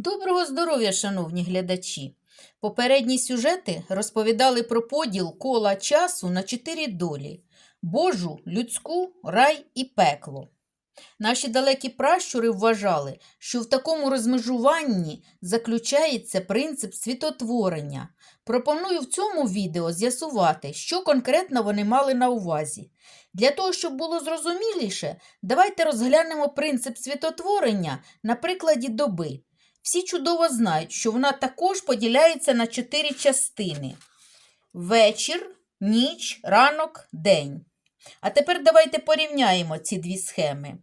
Доброго здоров'я, шановні глядачі! Попередні сюжети розповідали про поділ кола часу на чотири долі Божу, людську, рай і пекло. Наші далекі пращури вважали, що в такому розмежуванні заключається принцип світотворення. Пропоную в цьому відео з'ясувати, що конкретно вони мали на увазі. Для того, щоб було зрозуміліше, давайте розглянемо принцип світотворення на прикладі доби. Всі чудово знають, що вона також поділяється на чотири частини: вечір, ніч, ранок, день. А тепер давайте порівняємо ці дві схеми.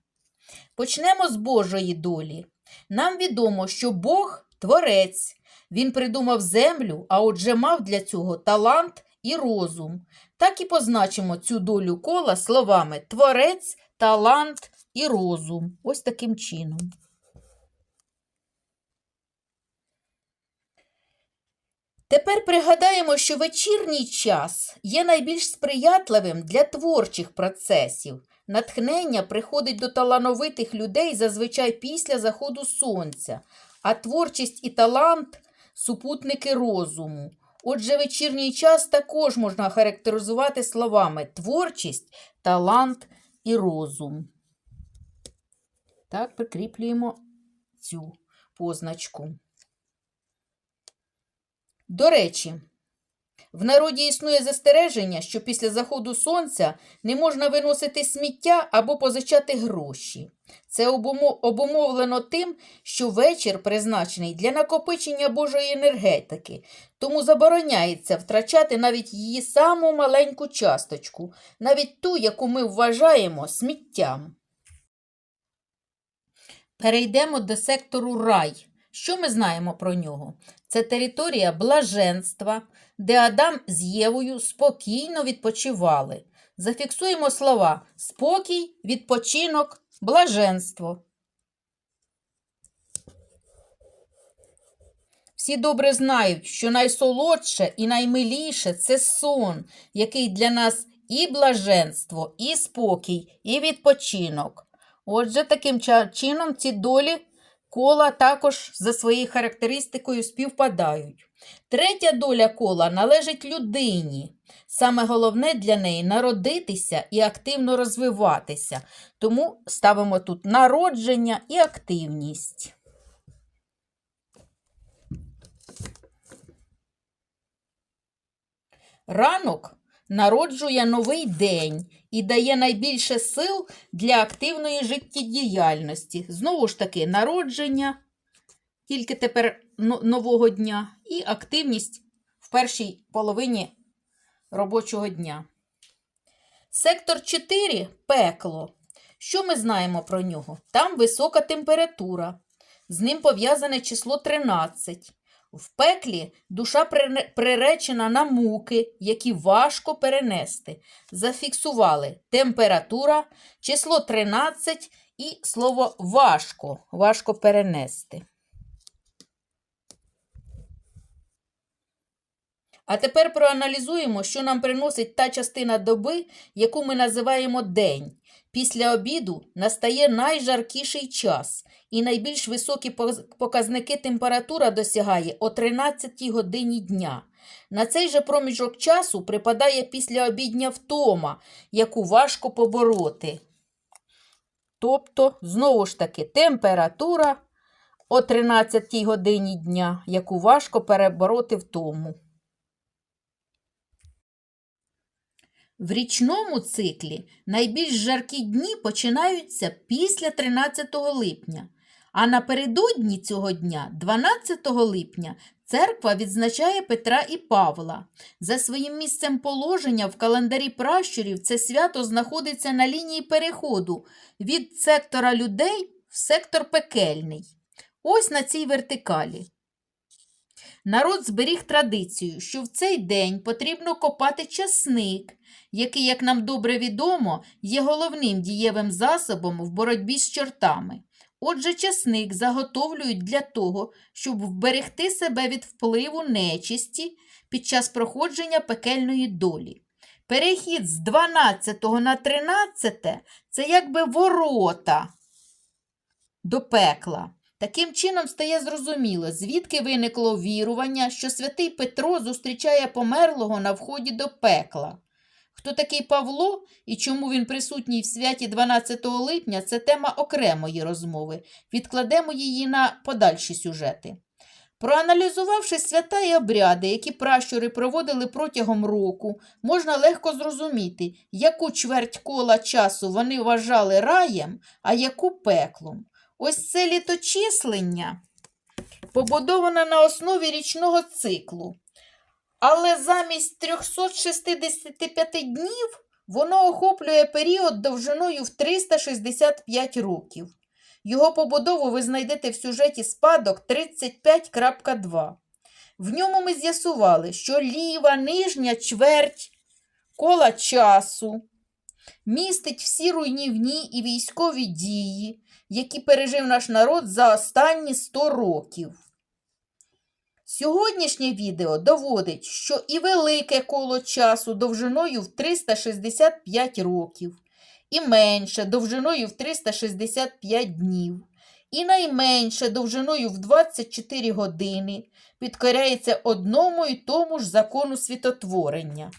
Почнемо з Божої долі. Нам відомо, що Бог творець. Він придумав землю, а отже мав для цього талант і розум. Так і позначимо цю долю кола словами творець, талант і розум. Ось таким чином. Тепер пригадаємо, що вечірній час є найбільш сприятливим для творчих процесів. Натхнення приходить до талановитих людей зазвичай після заходу сонця, а творчість і талант супутники розуму. Отже, вечірній час також можна характеризувати словами творчість, талант і розум. Так, прикріплюємо цю позначку. До речі, в народі існує застереження, що після заходу сонця не можна виносити сміття або позичати гроші. Це обумо- обумовлено тим, що вечір призначений для накопичення Божої енергетики, тому забороняється втрачати навіть її саму маленьку часточку, навіть ту, яку ми вважаємо сміттям. Перейдемо до сектору рай. Що ми знаємо про нього? Це територія блаженства, де Адам з Євою спокійно відпочивали. Зафіксуємо слова спокій, відпочинок, блаженство. Всі добре знають, що найсолодше і наймиліше це сон, який для нас і блаженство, і спокій, і відпочинок. Отже, таким чином ці долі кола також за своєю характеристикою співпадають. Третя доля кола належить людині. Саме головне для неї народитися і активно розвиватися. Тому ставимо тут народження і активність. Ранок народжує новий день і дає найбільше сил для активної життєдіяльності. Знову ж таки, народження, тільки тепер нового дня, і активність в першій половині робочого дня. Сектор 4 пекло. Що ми знаємо про нього? Там висока температура. З ним пов'язане число 13. В пеклі душа приречена на муки, які важко перенести. Зафіксували температура, число 13 і слово важко, важко перенести. А тепер проаналізуємо, що нам приносить та частина доби, яку ми називаємо день. Після обіду настає найжаркіший час, і найбільш високі показники температура досягає о 13 годині дня. На цей же проміжок часу припадає післяобідня втома, яку важко побороти. Тобто, знову ж таки, температура о 13 годині дня, яку важко перебороти втому. В річному циклі найбільш жаркі дні починаються після 13 липня, а напередодні цього дня, 12 липня, церква відзначає Петра і Павла. За своїм місцем положення в календарі пращурів це свято знаходиться на лінії переходу від сектора людей в сектор пекельний. Ось на цій вертикалі. Народ зберіг традицію, що в цей день потрібно копати часник, який, як нам добре відомо, є головним дієвим засобом в боротьбі з чортами. Отже, часник заготовлюють для того, щоб вберегти себе від впливу нечисті під час проходження пекельної долі. Перехід з 12 на 13 це якби ворота до пекла. Таким чином стає зрозуміло, звідки виникло вірування, що святий Петро зустрічає померлого на вході до пекла. Хто такий Павло і чому він присутній в святі 12 липня, це тема окремої розмови. Відкладемо її на подальші сюжети. Проаналізувавши свята і обряди, які пращури проводили протягом року, можна легко зрозуміти, яку чверть кола часу вони вважали раєм, а яку пеклом. Ось це літочислення побудоване на основі річного циклу. Але замість 365 днів воно охоплює період довжиною в 365 років. Його побудову ви знайдете в сюжеті спадок 35.2. В ньому ми з'ясували, що ліва нижня чверть кола часу містить всі руйнівні і військові дії, які пережив наш народ за останні 100 років. Сьогоднішнє відео доводить, що і велике коло часу довжиною в 365 років, і менше довжиною в 365 днів, і найменше довжиною в 24 години підкоряється одному і тому ж закону світотворення.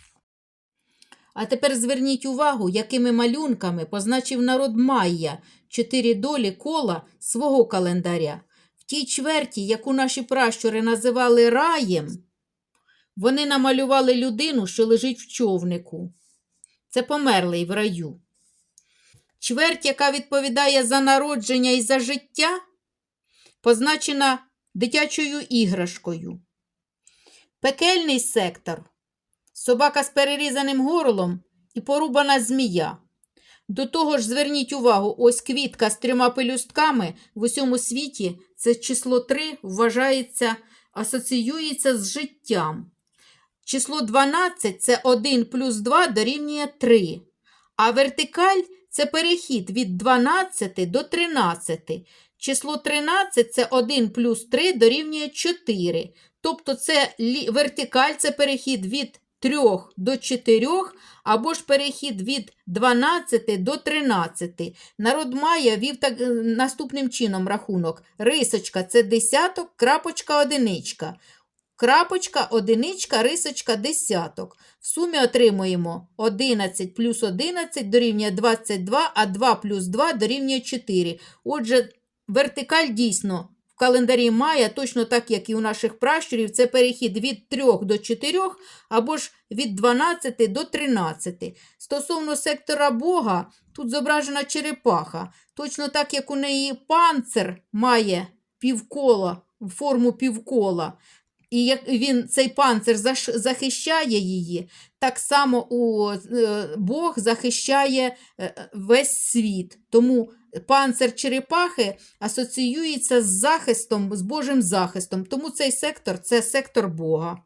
А тепер зверніть увагу, якими малюнками позначив народ Майя чотири долі кола свого календаря. Тій чверті, яку наші пращури називали раєм, вони намалювали людину, що лежить в човнику. Це померлий в раю. Чверть, яка відповідає за народження і за життя, позначена дитячою іграшкою. Пекельний сектор собака з перерізаним горлом і порубана змія. До того ж, зверніть увагу, ось квітка з трьома пелюстками в усьому світі це число 3 вважається, асоціюється з життям. Число 12 це 1 плюс 2 дорівнює 3. А вертикаль це перехід від 12 до 13. Число 13 це 1 плюс 3 дорівнює 4. Тобто це вертикаль це перехід від 3 до 4, або ж перехід від 12 до 13. Народ Майя вів так, е, наступним чином рахунок. Рисочка це десяток, крапочка одиничка. Крапочка, одиничка, рисочка, десяток. В сумі отримуємо 11 плюс 11 дорівнює 22, а 2 плюс 2 дорівнює 4. Отже, вертикаль дійсно в календарі Майя, точно так, як і у наших пращурів, це перехід від 3 до 4 або ж від 12 до 13. Стосовно сектора Бога, тут зображена черепаха. Точно так, як у неї панцир має півкола, форму півкола. І як він цей панцир захищає її, так само у, е, Бог захищає е, весь світ. Тому панцир черепахи асоціюється з захистом, з Божим захистом. Тому цей сектор це сектор Бога.